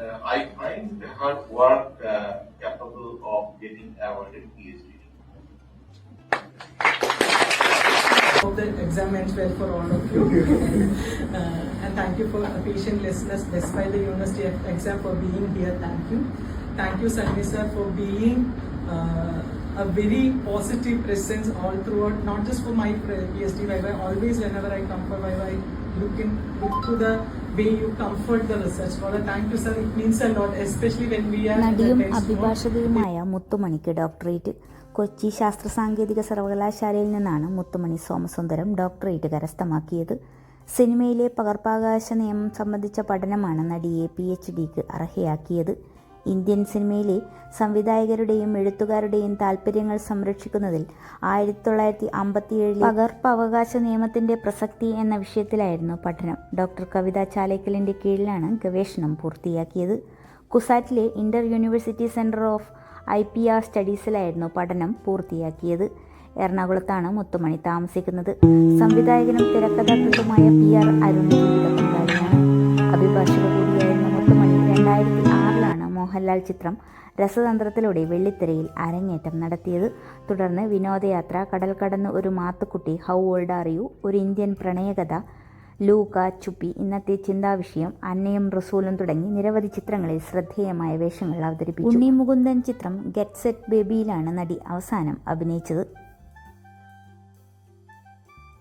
uh, I find her work uh, capable of getting awarded PhD. Hope the exam went well for all of you. uh, and thank you for a patient listeners despite the university exam for being here. Thank you. Thank you, Sanjay sir, for being uh, a very positive presence all throughout, not just for my PhD Viva. Always, whenever I come for Viva, I look in look to the way you comfort the research scholar. Thank you, sir. It means a lot, especially when we are നടിയും അഭിഭാഷകയുമായ മുത്തുമണിക്ക് doctorate Kochi ശാസ്ത്ര സാങ്കേതിക സർവകലാശാലയിൽ നിന്നാണ് മുത്തുമണി Somasundaram doctorate കരസ്ഥമാക്കിയത് സിനിമയിലെ പകർപ്പവകാശ നിയമം സംബന്ധിച്ച പഠനമാണ് നടിയെ പി എച്ച് ഡിക്ക് അർഹയാക്കിയത് ഇന്ത്യൻ സിനിമയിലെ സംവിധായകരുടെയും എഴുത്തുകാരുടെയും താൽപ്പര്യങ്ങൾ സംരക്ഷിക്കുന്നതിൽ ആയിരത്തി തൊള്ളായിരത്തി അമ്പത്തിയേഴിൽ പകർപ്പവകാശ നിയമത്തിന്റെ പ്രസക്തി എന്ന വിഷയത്തിലായിരുന്നു പഠനം. ഡോക്ടർ കവിത ചാലേക്കലിന്റെ കീഴിലാണ് ഗവേഷണം പൂർത്തിയാക്കിയത്. കുസാറ്റിലെ inter university centre of I P R സ്റ്റഡീസിലായിരുന്നു പഠനം പൂർത്തിയാക്കിയത്. എറണാകുളത്താണ് മുത്തുമണി താമസിക്കുന്നത്. സംവിധായകനും തിരക്കഥാകൃത്തുമായ പി ആർ അരുൺ ജീവിത അഭിഭാഷക കൂടിയായിരുന്ന മുത്തുമണി. രണ്ടായിരത്തി മോഹൻലാൽ ചിത്രം രസതന്ത്രത്തിലൂടെ വെള്ളിത്തിരയിൽ അരങ്ങേറ്റം നടത്തിയത്. തുടർന്ന് വിനോദയാത്ര കടൽ കടന്ന് ഒരു Mathukutty how old are you ഒരു ഇന്ത്യൻ പ്രണയകഥ ലൂക്ക ചുപ്പി ഇന്നത്തെ ചിന്താവിഷയം അന്നയും റസൂലും തുടങ്ങി നിരവധി ചിത്രങ്ങളിൽ ശ്രദ്ധേയമായ വേഷങ്ങൾ അവതരിപ്പിച്ചു. ഉണ്ണി മുകുന്ദൻ ചിത്രം ഗെറ്റ് സെറ്റ് ബേബിയിലാണ് നടി അവസാനം അഭിനയിച്ചത്.